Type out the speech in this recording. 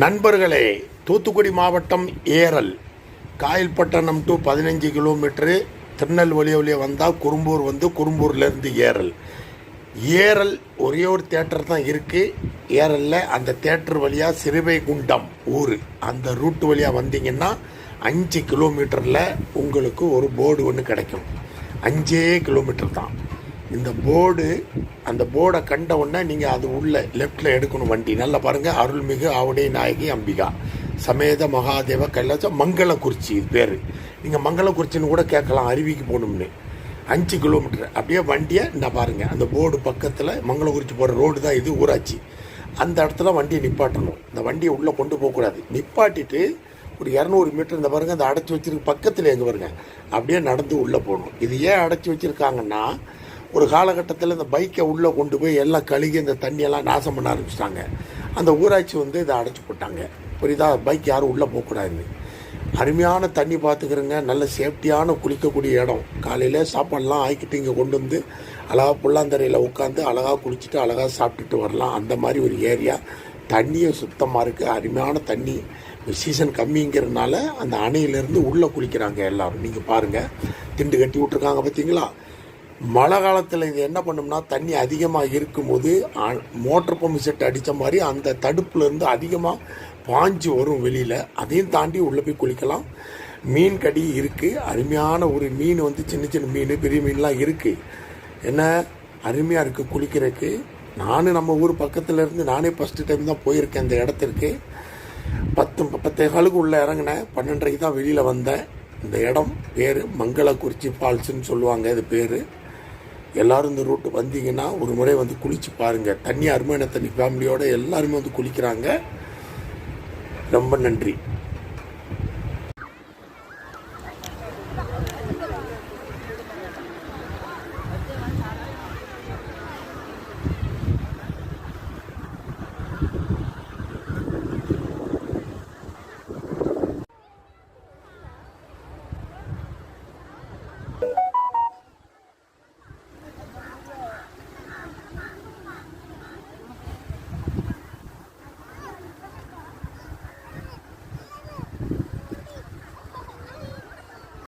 நண்பர்களே தூத்துக்குடி மாவட்டம் ஏரல் காயல்பட்டணம் டு பதினஞ்சு கிலோமீட்டரு திருநெல்வேலி வழியா வந்தால் குறும்பூர் வந்து குறும்பூர்லேருந்து ஏரல். ஏரல் ஒரே ஒரு தேட்டர் தான் இருக்குது ஏரலில் அந்த தேட்டர் வழியாக சிறுவைகுண்டம் ஊர். அந்த ரூட்டு வழியாக வந்தீங்கன்னா அஞ்சு கிலோமீட்டரில் உங்களுக்கு ஒரு போர்டு ஒன்று கிடைக்கும். அஞ்சே கிலோமீட்டர் தான். இந்த போர்டு அந்த போர்டை கண்ட உடனே நீங்கள் அது உள்ள லெஃப்டில் எடுக்கணும் வண்டி. நல்லா பாருங்கள் அருள்மிகு ஆவுடை நாயகி அம்பிகா. சமேத மகாதேவ கைலாசம் மங்களக்குறிச்சி இது பேர். நீங்கள் மங்களக்குறிச்சின்னு கூட கேட்கலாம் அருவிக்கு போகணும்னு. அஞ்சு கிலோமீட்டர் அப்படியே வண்டியை நான் பாருங்கள் அந்த போர்டு பக்கத்தில் மங்களக்குறிச்சி போகிற ரோடு தான் இது ஊராட்சி. அந்த இடத்துல வண்டியை நிப்பாட்டணும். இந்த வண்டியை உள்ளே கொண்டு போகக்கூடாது நிப்பாட்டிட்டு ஒரு இரநூறு மீட்டர் இந்த பாருங்கள் அந்த அடைச்சி வச்சிருக்க பக்கத்தில் எங்கே பாருங்க. அப்படியே நடந்து உள்ளே போகணும். இது ஏன் அடைச்சி வச்சுருக்காங்கன்னா ஒரு காலகட்டத்தில் இந்த பைக்கை உள்ளே கொண்டு போய் எல்லாம் கழுகி இந்த தண்ணியெல்லாம் நாசம் பண்ண ஆரம்பிச்சிட்டாங்க. அந்த ஊராட்சி வந்து இதை அடைச்சி போட்டாங்க. புரியுதா? பைக் யாரும் உள்ளே போகக்கூடாதுன்னு. அருமையான தண்ணி பார்த்துக்கிறங்க நல்ல சேஃப்டியான குளிக்கக்கூடிய இடம். காலையில் சாப்பாடெல்லாம் ஆக்கிட்டு இங்கே கொண்டு வந்து அழகாக புல்லாந்தரையில் உட்காந்து அழகாக குளிச்சுட்டு அழகாக சாப்பிட்டுட்டு வரலாம். அந்த மாதிரி ஒரு ஏரியா. தண்ணியும் சுத்தமாக இருக்குது அருமையான தண்ணி. சீசன் கம்மிங்கிறதுனால அந்த அணையிலேருந்து உள்ளே குளிக்கிறாங்க எல்லோரும். நீங்கள் பாருங்கள் திண்டு கட்டி விட்ருக்காங்க பார்த்தீங்களா மழை காலத்தில் இது என்ன பண்ணும்னா தண்ணி அதிகமாக இருக்கும்போது மோட்டர் பம்பு செட் அடித்த மாதிரி அந்த தடுப்புலேருந்து அதிகமாக பாஞ்சு வரும் வெளியில். அதையும் தாண்டி உள்ளே போய் குளிக்கலாம். மீன் கடி இருக்குது அருமையான ஒரு மீன் வந்து சின்ன சின்ன மீன் பெரிய மீன்லாம் இருக்குது என்ன? அருமையாக இருக்குது குளிக்கிறதுக்கு. நானும் நம்ம ஊர் பக்கத்தில் இருந்து நானே ஃபஸ்ட்டு டைம் தான் போயிருக்கேன் அந்த இடத்திற்கு. பத்து பத்தே காலுக்கு உள்ளே இறங்கினேன். பன்னெண்டரைக்கு தான் வெளியில் வந்தேன். இந்த இடம் பேர் மங்களக்குறிச்சி ஃபால்ஸுன்னு சொல்லுவாங்க இது பேர். எல்லாரும் இந்த ரூட்டு வந்தீங்கன்னா ஒரு முறை வந்து குளிச்சு பாருங்கள் தண்ணி அருமையான தண்ணி. ஃபேமிலியோட எல்லாருமே வந்து குளிக்கிறாங்க. ரொம்ப நன்றி.